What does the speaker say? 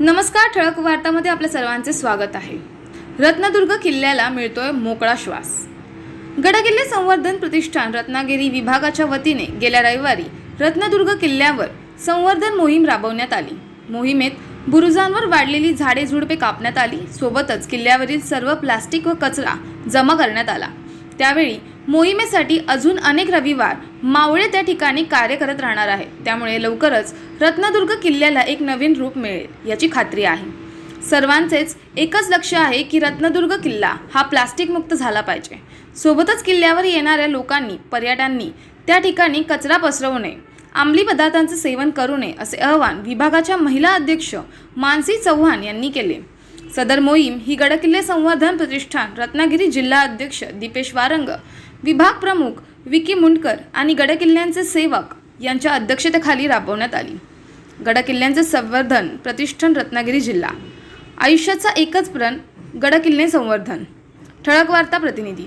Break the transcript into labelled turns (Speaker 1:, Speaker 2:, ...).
Speaker 1: नमस्कार ठळक वार्तामध्ये आपल्या सर्वांचे स्वागत आहे. रत्नदुर्ग किल्ल्याला मिळतोय मोकळा श्वास. गडकिल्ले संवर्धन प्रतिष्ठान रत्नागिरी विभागाच्या वतीने गेल्या रविवारी रत्नदुर्ग किल्ल्यावर संवर्धन मोहीम राबवण्यात आली. मोहिमेत बुरुजांवर वाढलेली झाडे झुडपे कापण्यात आली. सोबतच किल्ल्यावरील सर्व प्लास्टिक व कचरा जमा करण्यात आला. त्यावेळी मोहिमेसाठी अजून अनेक रविवार मावळे त्या ठिकाणी कार्य करत राहणार आहे. त्यामुळे लवकरच रत्नदुर्ग किल्ल्याला एक नवीन रूप मिळेल याची खात्री आहे. सर्वांचेच एकच लक्ष आहे की रत्नदुर्ग किल्ला हा प्लास्टिकमुक्त झाला पाहिजे. सोबतच किल्ल्यावर येणाऱ्या लोकांनी पर्यटकांनी त्या ठिकाणी कचरा पसरवू नये अंमली पदार्थांचे सेवन करू नये असे आवाहन विभागाच्या महिला अध्यक्ष मानसी चव्हाण यांनी केले. सदर मोहीम ही गडकिल्ले संवर्धन प्रतिष्ठान रत्नागिरी जिल्हा अध्यक्ष दीपेश वारंग विभाग प्रमुख विकी मुंडकर आणि गडकिल्ल्यांचे सेवक यांच्या अध्यक्षतेखाली राबवण्यात आली. गडकिल्ल्यांचे संवर्धन प्रतिष्ठान रत्नागिरी जिल्हा. आयुष्याचा एकच प्रण गडकिल्ले संवर्धन. ठळक वार्ता प्रतिनिधी.